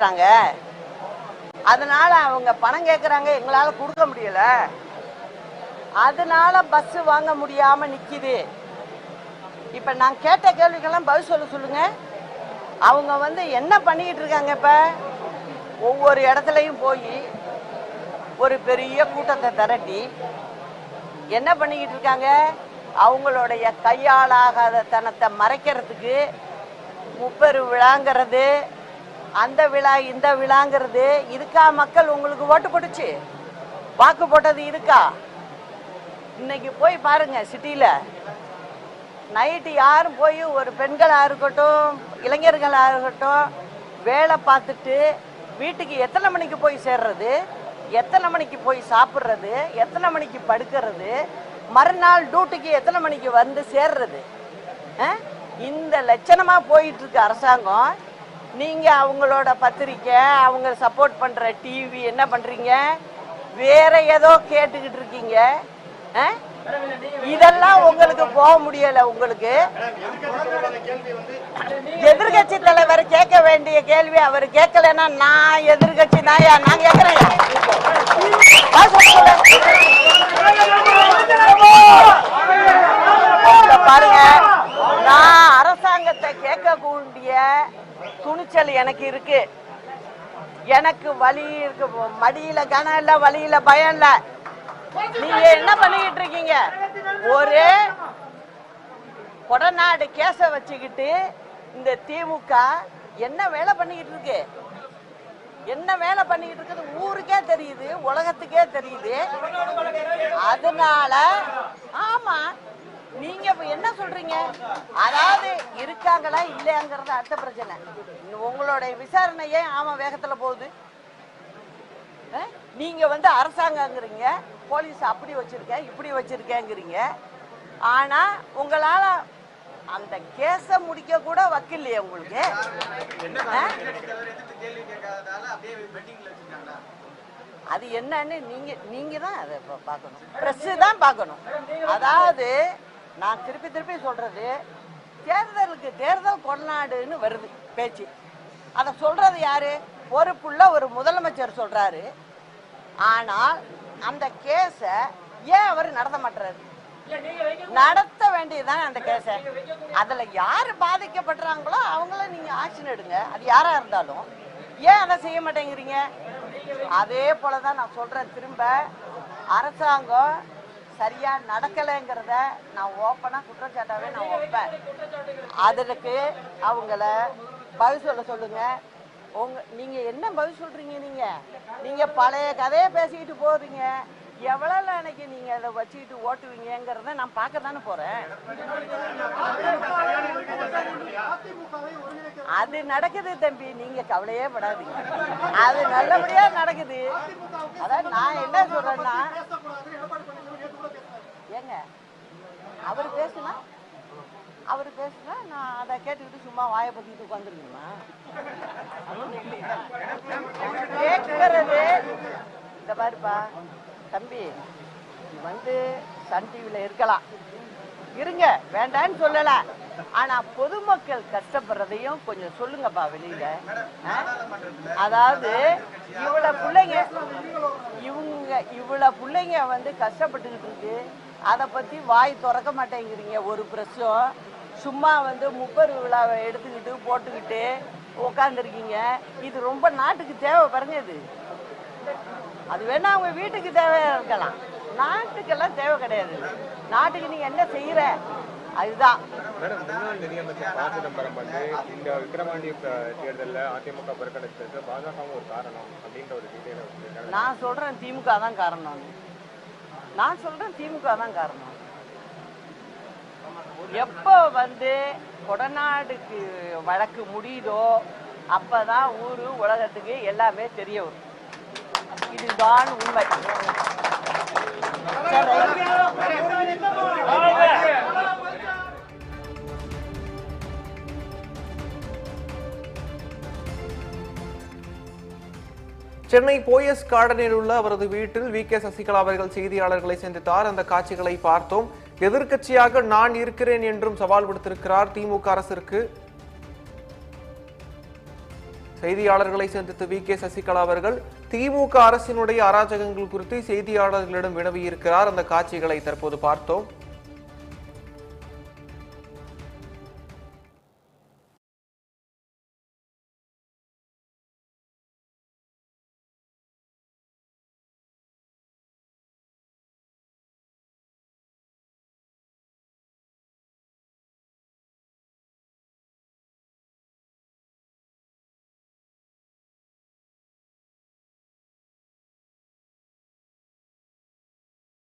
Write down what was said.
கேக்குறாங்க அதனால அவங்க பணம் கேட்குறாங்க எங்களால கொடுக்க முடியல. அதனால பஸ் வாங்க முடியாம நிக்குது. இப்ப நான் கேட்ட கேள்விக்கெல்லாம் பதில் சொல்ல சொல்லுங்க. அவங்க வந்து என்ன பண்ணிக்கிட்டு இருக்காங்க இப்ப? ஒவ்வொரு இடத்துலையும் போய் ஒரு பெரிய கூட்டத்தை திரட்டி என்ன பண்ணிக்கிட்டு இருக்காங்க? அவங்களுடைய கையாளாகாத தனத்தை மறைக்கிறதுக்கு முப்பெரு விழாங்கிறது அந்த விழா இந்த விழாங்கிறது இதுக்கா மக்கள்? உங்களுக்கு ஓட்டு போட்டுச்சு? வாக்கு போட்டது இருக்கா? இன்னைக்கு போய் பாருங்க சிட்டியில. நைட்டு யாரும் போய் ஒரு பெண்களாக இருக்கட்டும் இளைஞர்களாக இருக்கட்டும் வேலை பார்த்துட்டு வீட்டுக்கு எத்தனை மணிக்கு போய் சேர்றது எத்தனை மணிக்கு போய் சாப்பிட்றது எத்தனை மணிக்கு படுக்கிறது மறுநாள் டியூட்டிக்கு எத்தனை மணிக்கு வந்து சேர்றது இந்த லட்சணமாக போயிட்டு இருக்கு அரசாங்கம். நீங்க அவங்களோட பத்திரிக்கை அவங்க சப்போர்ட் பண்ற டிவி என்ன பண்றீங்க? வேற ஏதோ கேட்டுக்கிட்டு இருக்கீங்க. இதெல்லாம் உங்களுக்கு போக முடியல உங்களுக்கு. எதிர்கட்சி தலைவர் கேட்க வேண்டிய கேள்வி அவர் கேட்கலன்னா நான் எதிர்கட்சி தான் நான் கேட்கிறேன் பாருங்க. நான் அரசாங்கத்தை கேட்கக்கூடிய துணிச்சல் எனக்கு இருக்கு. எனக்கு வலி இருக்கு. மடியில கனம் இல்ல வலியில பயம் இல்ல. நீங்க என்ன பண்ணிக்கிட்டு இருக்கீங்க? ஒரு கொடநாடு கேச வச்சுக்கிட்டு இந்த திமுக என்ன வேலை பண்ணிக்கிட்டு இருக்கு? என்ன வேலை பண்ணிக்கிட்டு இருக்குது? ஊருக்கே தெரியுது உலகத்துக்கே தெரியுது. அதனால ஆமா நீங்க என்ன சொல்றீங்க? அதாவது இருக்காங்களா இல்லையாங்கிறது அடுத்த பிரச்சனை. உங்களுடைய விசாரணையே ஆமாம் வேகத்தில் போகுது. நீங்கள் நீங்க வந்து அரசாங்கங்கிறீங்க. போலீஸ் அப்படி வச்சிருக்கேன் இப்படி வச்சிருக்கேங்கிறீங்க. ஆனா உங்களால அந்த கேஸை முடிக்க கூட வக்கில்லையே உங்களுக்கு. அது என்னன்னு நீங்க நீங்க தான் அதை பார்க்கணும். பிரஸ் தான் பார்க்கணும். அதாவது நான் திருப்பி திருப்பி சொல்றது தேர்தலுக்கு தேர்தல் கொடநாடுன்னு வருது பேச்சு. அதை சொல்றது யாரு? பொறுப்புள்ள ஒரு முதலமைச்சர் சொல்றாரு. ஆனால் அந்த கேஸை ஏன் அவர் நடத்த மாட்டுறாரு நடத்த வேண்டியதுதான் அந்த கேஸை? அதுல யாரு பாதிக்கப்படுறாங்களோ அவங்கள நீங்க ஆக்ஷன் எடுங்க அது யாரா இருந்தாலும். ஏன் அதை செய்ய மாட்டேங்கிறீங்க? அதே போலதான் நான் சொல்றேன் திரும்ப. அரசாங்கம் சரியா நடக்கலைங்கிறத நான் ஓப்பனா குற்றச்சாட்டாவே நான் வைப்பேன். அதற்கு அவங்கள பதில் சொல்ல சொல்லுங்க. உங்க நீங்க என்ன பதில் சொல்றீங்க நீங்க? நீங்க பழைய கதையை பேசிக்கிட்டு போறீங்க. எவ்வளவு அன்னைக்கு நீங்க அதை வச்சுக்கிட்டு ஓட்டுவீங்கங்கிறத நான் பார்க்க தானே போறேன். அது நடக்குது தம்பி நீங்க கவலையே படாதீங்க. அது நல்லபடியா நடக்குது. அதான் நான் என்ன சொல்றேன்னா அவர் பேசுனா அவர் பேசுனா நான் அதை கேட்டுக்கிட்டு சும்மா வாயை பத்திட்டு உட்காந்துருக்கணுமா கேட்கறது இந்த பாருப்பா தம்பி நீ வந்து சன் டிவியில் இருக்கலாம். இருங்க வேண்டான்னு சொல்லல. ஆனா பொதுமக்கள் கஷ்டப்படுறதையும் கொஞ்சம் சொல்லுங்கப்பா வெளியில. அதாவது இவ்வளவு பிள்ளைங்க இவங்க இவ்வளவு பிள்ளைங்க வந்து கஷ்டப்பட்டுக்கிட்டு இருக்கு. அதை பத்தி வாய் திறக்க மாட்டேங்கிறீங்க. ஒரு பிரஷம் சும்மா வந்து முப்பது விழாவை எடுத்துக்கிட்டு போட்டுக்கிட்டு உட்காந்துருக்கீங்க இது ரொம்ப நாட்டுக்கு தேவை பாருங்க இது. அது வேணா அவங்க வீட்டுக்கு தேவையா இருக்கலாம். நாட்டுக்கெல்லாம் தேவை கிடையாது. நாட்டுக்கு நீங்க என்ன செய்யற? அதுதான். மேடம் முன்னாள் நிதியமைச்சர் ப. சிதம்பரம் வந்து இந்த விக்கிரவாண்டி அஹ், தேர்தல்ல அதிமுக புறக்கணிச்சதுக்கு பாஜகவும் ஒரு காரணம் அப்படின்ற ஒரு டீட்டெயிலை நான் சொல்றேன் திமுக தான் காரணம். நான் சொல்றேன் திமுக தான் காரணம். எப்போ வந்து கொடநாடுக்கு வழக்கு முடியுதோ அப்பதான் ஊரு உலகத்துக்கு எல்லாமே தெரிய வரும். இதுதான் உண்மை. சென்னை போயஸ் கார்டனில் உள்ள அவரது வீட்டில் வி. கே. சசிகலா அவர்கள் செய்தியாளர்களை சந்தித்தார். அந்த காட்சிகளை பார்த்தோம். எதிர்க்கட்சியாக நான் இருக்கிறேன் என்றும் சவால் விடுத்திருக்கிறார் திமுக அரசிற்கு. செய்தியாளர்களை சந்தித்த வி. கே. சசிகலா அவர்கள் திமுக அரசினுடைய அராஜகங்கள் குறித்து செய்தியாளர்களிடம் வினவியிருக்கிறார். அந்த காட்சிகளை தற்போது பார்த்தோம்.